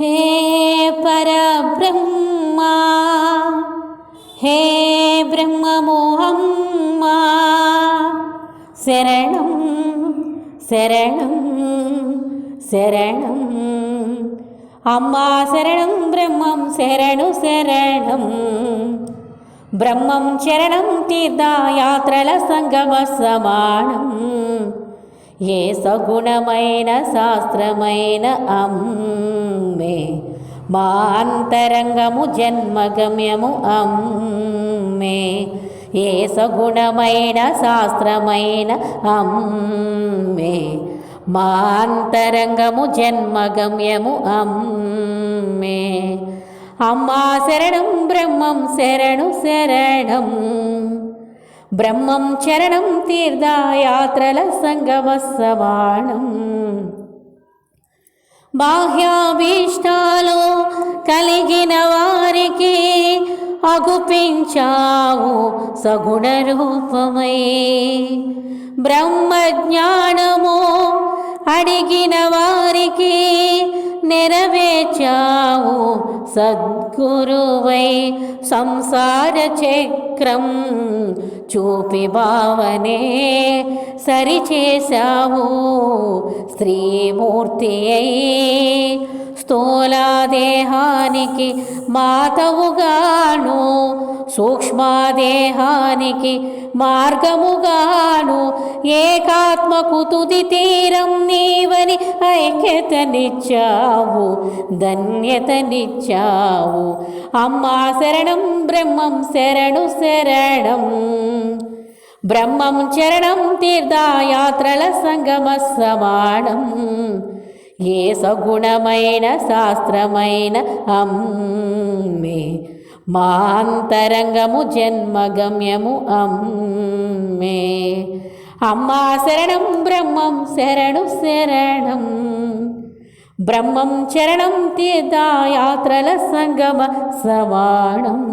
హే పరబ్రహ్మా హే బ్రహ్మమోహమ్మా శరణం శరణం శరణం. అమ్మా శరణం బ్రహ్మం శరణు శరణం. బ్రహ్మం చరణం తీర్థయాత్రల సంగమ సమానం. ఏ సగుణమైన శాస్త్రమైన అమ్మే. మా అంతరంగము జన్మగమ్యము అమ్మే. ఏ సగుణమైన శాస్త్రమైన అమ్మే. మా అంతరంగము జన్మగమ్యము అమ్మే. అమ్మా శరణం బ్రహ్మం శరణు శరణం. బ్రహ్మం చరణం తీర్థయాత్రల సంగమసవాణం బాహ్యాభీష్టాలు కలిగిన వారికి అగుపించావు సగుణ రూపమై. బ్రహ్మజ్ఞానము అడిగిన వారికి నెరవేర్చావు సద్గురువై సంసార చక్రం చూపి భావనే సరిచేశావు స్త్రీమూర్తి అయి స్థూలాదేహానికి మాతవుగాను సూక్ష్మాదేహానికి మార్గముగాను ఏకాత్మకు తుది తీరం నీవని ఐక్యతనిచ్చావు ధన్యతనిచ్చావు. అమ్మా శరణం బ్రహ్మం శరణు శరణం. బ్రహ్మం చరణం తీర్థయాత్రల సంగమ సమానం. ఏ సగుణమైన శాస్త్రమైన అమ్మే. మా అంతరంగము జన్మగమ్యము అమ్మే. అమ్మా శరణం బ్రహ్మం శరణు శరణం. బ్రహ్మం చరణం తీర్థయాత్రల సంగమ సమాణం